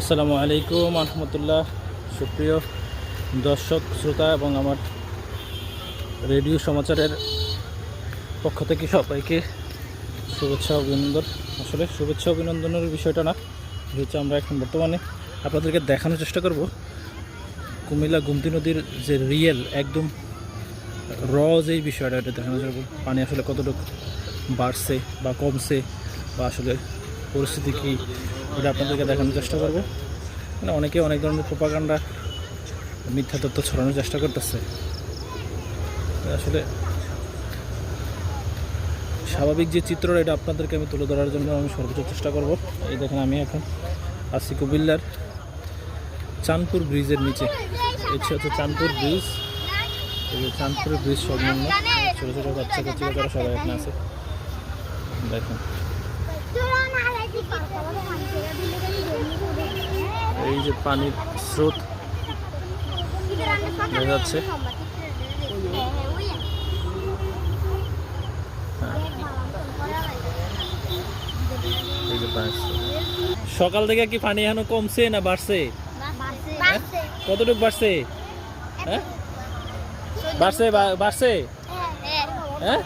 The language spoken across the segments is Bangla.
আসসালামু আলাইকুম রহমতুল্লাহ সুপ্রিয় দর্শক, শ্রোতা এবং আমার রেডিও সমাচারের পক্ষ থেকে সবাইকে শুভেচ্ছা, অভিনন্দন। আসলে শুভেচ্ছা, অভিনন্দনের বিষয়টা না হচ্ছে আমরা এখন বর্তমানে আপনাদেরকে দেখানোর চেষ্টা করব। কুমিল্লা গুমতি নদীর যে রিয়েল, একদম র যেই বিষয়টা, এটা চেষ্টা করব। পানি আসলে কতটুকু বাড়ছে বা কমছে বা আসলে পরিস্থিতি কী, এটা আপনাদেরকে দেখানোর চেষ্টা করব। মানে অনেকে অনেক ধরনের প্রোপাগান্ডা, মিথ্যা তথ্য ছড়ানোর চেষ্টা করতেছে। আসলে স্বাভাবিক যে চিত্রটা, এটা আপনাদেরকে আমি তুলে ধরার জন্য আমি সর্বোচ্চ চেষ্টা করব। এই দেখেন আমি এখন আছি কুমিল্লার চাঁদপুর ব্রিজের নিচে। এটি হচ্ছে চাঁদপুর ব্রিজ। এই যে চাঁদপুর ব্রিজ সংলগ্ন, ছোটো ছোটো বাচ্চা কাচ্চা সবাই এখানে আছে। দেখেন। এই যে পানির স্রোত যাচ্ছে। সকাল থেকে কি পানি এখনও কমছে না বাড়ছে? কতটুকু বাড়ছে? হ্যাঁ? বাড়ছে বাড়ছে? হ্যাঁ।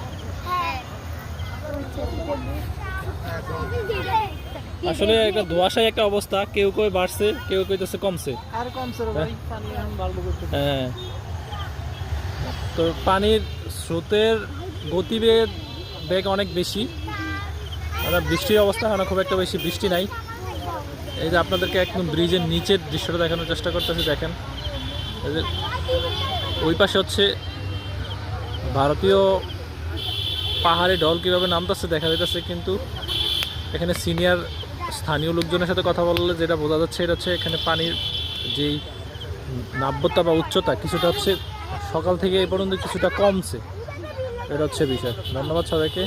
আসলে একটা ধোয়াশায় একটা অবস্থা। কেউ কেউ বাড়ছে কেউ কইতেছে কমছে। আর কমছে ভাই পানি এখন বাড়বো করতে। হ্যাঁ। তো পানির স্রোতের গতিবেগ বেগ অনেক বেশি। মানে বৃষ্টির অবস্থা এখন খুব একটা বেশি বৃষ্টি নাই। এই যে আপনাদেরকে একদম ব্রিজের নিচের দৃশ্যটা দেখানোর চেষ্টা করতেছি দেখেন। এই যে ওই পাশে হচ্ছে ভারতীয় পাহাড়ে ডল কীভাবে নামতেছে দেখা যাইতেছে কিন্তু এখানে সিনিয়র স্থানীয় লোকজনের সাথে কথা বললে যেটা বোঝা যাচ্ছে, এটা হচ্ছে এখানে পানির যেই নাব্যতা বা উচ্চতা কিছুটা হচ্ছে সকাল থেকে এই পর্যন্ত কিছুটা কমছে। এটা হচ্ছে বিষয়। ধন্যবাদ সবাইকে।